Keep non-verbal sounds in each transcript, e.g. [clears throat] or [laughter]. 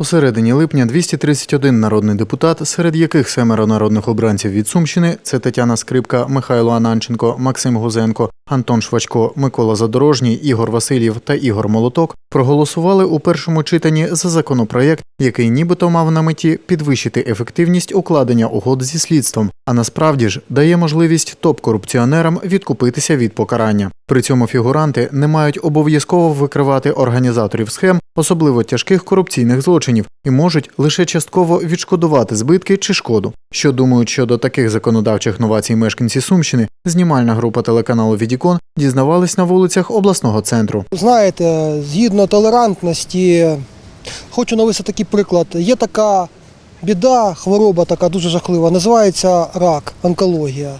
У середині липня 231 народний депутат, серед яких семеро народних обранців від Сумщини це Тетяна Скрипка, Михайло Ананченко, Максим Гузенко, Антон Швачко, Микола Задорожній, Ігор Васильєв та Ігор Молоток проголосували у першому читанні за законопроєкт, який нібито мав на меті підвищити ефективність укладення угод зі слідством, а насправді ж дає можливість топ-корупціонерам відкупитися від покарання. При цьому фігуранти не мають обов'язково викривати організаторів схем, особливо тяжких корупційних злочинів, і можуть лише частково відшкодувати збитки чи шкоду. Що думають щодо таких законодавчих новацій мешканці Сумщини, знімальна група телеканалу Відікон дізнавались на вулицях обласного центру. Знаєте, згідно толерантності, хочу навести такий приклад. Є така біда, хвороба така дуже жахлива, називається рак, онкологія.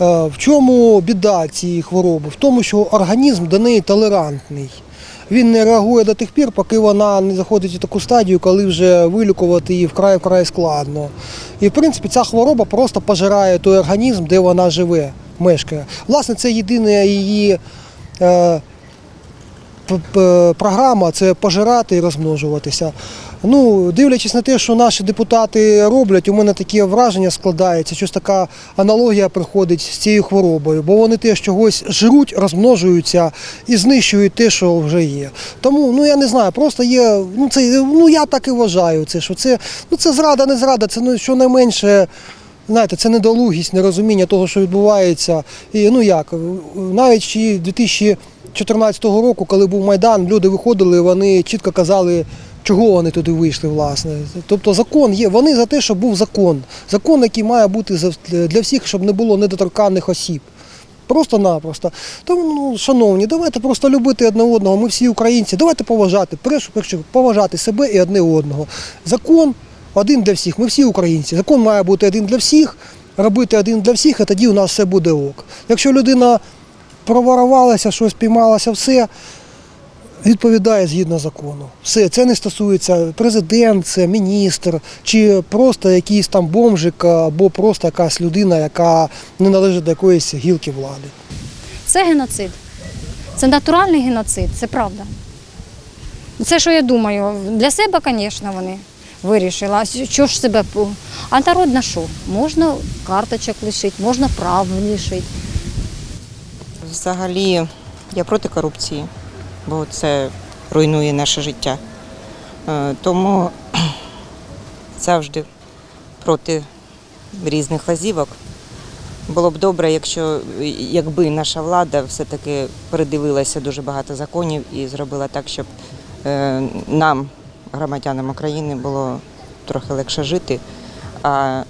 Е, В чому біда цієї хвороби? В тому, що організм до неї толерантний. Він не реагує до тих пір, поки вона не заходить у таку стадію, коли вже вилікувати її вкрай вкрай складно. І в принципі ця хвороба просто пожирає той організм, де вона живе, мешкає. Власне, це єдина її. Е, програма це пожирати і розмножуватися. Ну, дивлячись на те, що наші депутати роблять, у мене таке враження складається, щось така аналогія приходить з цією хворобою, бо вони теж чогось жруть, розмножуються і знищують те, що вже є. Тому ну я не знаю, просто є. Ну це ну я так і вважаю. Це що це ну це зрада, не зрада, це ну, щонайменше. Знаєте, це недолугість, нерозуміння того, що відбувається. І ну як, навіть ще 2014 року, коли був Майдан, люди виходили, вони чітко казали, чого вони туди вийшли, власне. Тобто закон є. Вони за те, щоб був закон. Закон, який має бути для всіх, щоб не було недоторканних осіб. Просто-напросто. Тому, ну, шановні, давайте просто любити одне одного. Ми всі українці. Давайте поважати. Перше, поважати себе і одне одного. Закон один для всіх. Ми всі українці. Закон має бути один для всіх, робити один для всіх, і тоді у нас все буде ок. Якщо людина проворувалася, щось піймалася, все відповідає згідно закону. Все, це не стосується президент, це міністр, чи просто якийсь там бомжик, або просто якась людина, яка не належить до якоїсь гілки влади. Це геноцид. Це натуральний геноцид, це правда. Це що я думаю, для себе, звісно, вони вирішили. А що ж себе. А народ на що? Можна карточок лишити, можна прав лишити. Взагалі, я проти корупції, бо це руйнує наше життя. Е, Тому [clears throat] завжди проти різних лазівок. Було б добре, якщо якби наша влада все-таки передивилася дуже багато законів і зробила так, щоб е, нам, громадянам України, було трохи легше жити. А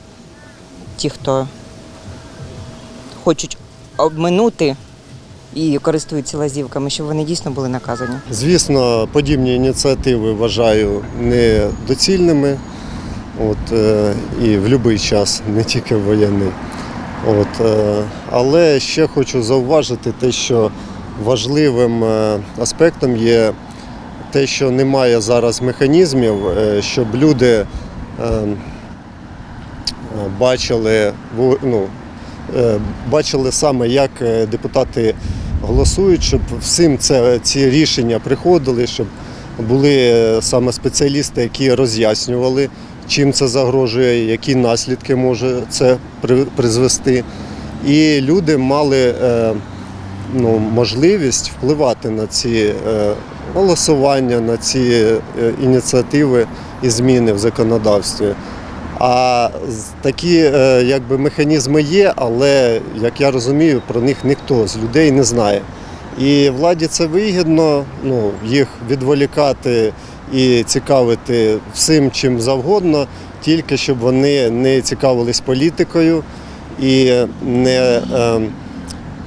ті, хто хочуть обминути і користуються лазівками, щоб вони дійсно були наказані. Звісно, подібні ініціативи вважаю недоцільними от, е, і в будь-який час, не тільки в воєнний. От, е, але ще хочу зауважити те, що важливим е, аспектом є те, що немає зараз механізмів, е, щоб люди е, бачили, ну, е, бачили саме, як депутати голосують, щоб всім це, ці рішення приходили, щоб були саме спеціалісти, які роз'яснювали, чим це загрожує, які наслідки може це призвести. І люди мали ну, можливість впливати на ці е, голосування, на ці е, ініціативи і зміни в законодавстві. А такі е, якби, механізми є, але, як я розумію, про них ніхто з людей не знає. І владі це вигідно, ну, їх відволікати і цікавити всім чим завгодно, тільки щоб вони не цікавились політикою і не е,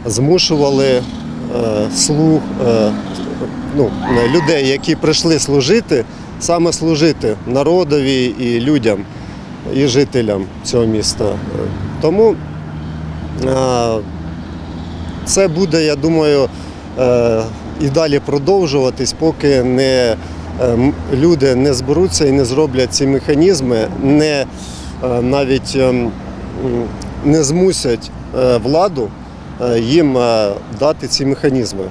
змушували е, слух е, ну, людей, які прийшли служити, саме служити народові і людям і жителям цього міста. Тому е, це буде, я думаю, і далі продовжуватись, поки не, люди не зберуться і не зроблять ці механізми, не навіть е, не змусять владу їм е, дати ці механізми.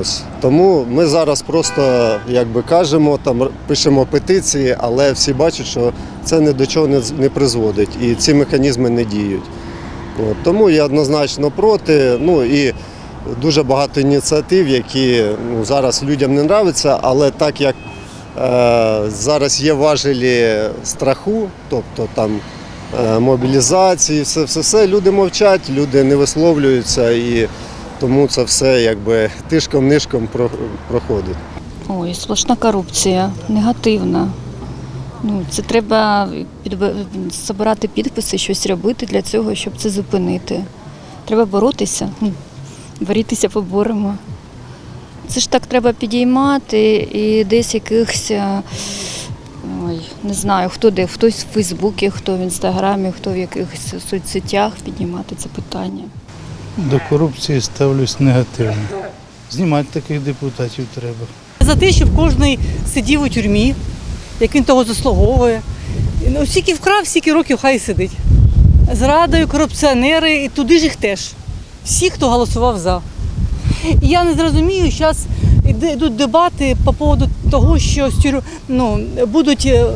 Ось тому ми зараз просто якби кажемо, там пишемо петиції, але всі бачать, що це ні до чого не, призводить і ці механізми не діють. От, тому я однозначно проти. Ну і дуже багато ініціатив, які ну, зараз людям не нравляться, але так як е, зараз є важелі страху, тобто там е, мобілізації, все, все, все, люди мовчать, люди не висловлюються і тому це все якби тишком-нишком проходить. Ой, сплошна корупція, негативна. Ну, це треба збирати підписи, щось робити для цього, щоб це зупинити. Треба боротися. Hm, Борітися поборемо. Це ж так треба підіймати і десь якихось, е, не знаю, хто де, хтось в Фейсбуці, хто в Інстаграмі, хто в якихось соцсетях піднімати це питання. До корупції ставлюсь негативно. Знімати таких депутатів треба. За те, щоб кожен сидів у тюрмі, як він того заслуговує. Ну, Скільки вкрав, стільки років хай сидить. Зрадою, корупціонери, і туди ж їх теж. Всі, хто голосував за. І я не зрозумію, зараз йдуть дебати по поводу того, що ну, будуть е,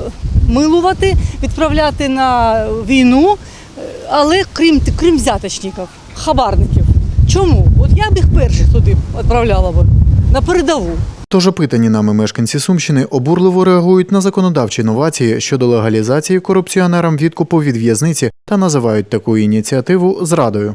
милувати, відправляти на війну, е, але крім, крім взяточників, хабарників. Чому? От я б їх перших туди відправляла б на передову. Тож опитані нами мешканці Сумщини обурливо реагують на законодавчі новації щодо легалізації корупціонерам відкупу від в'язниці та називають таку ініціативу зрадою.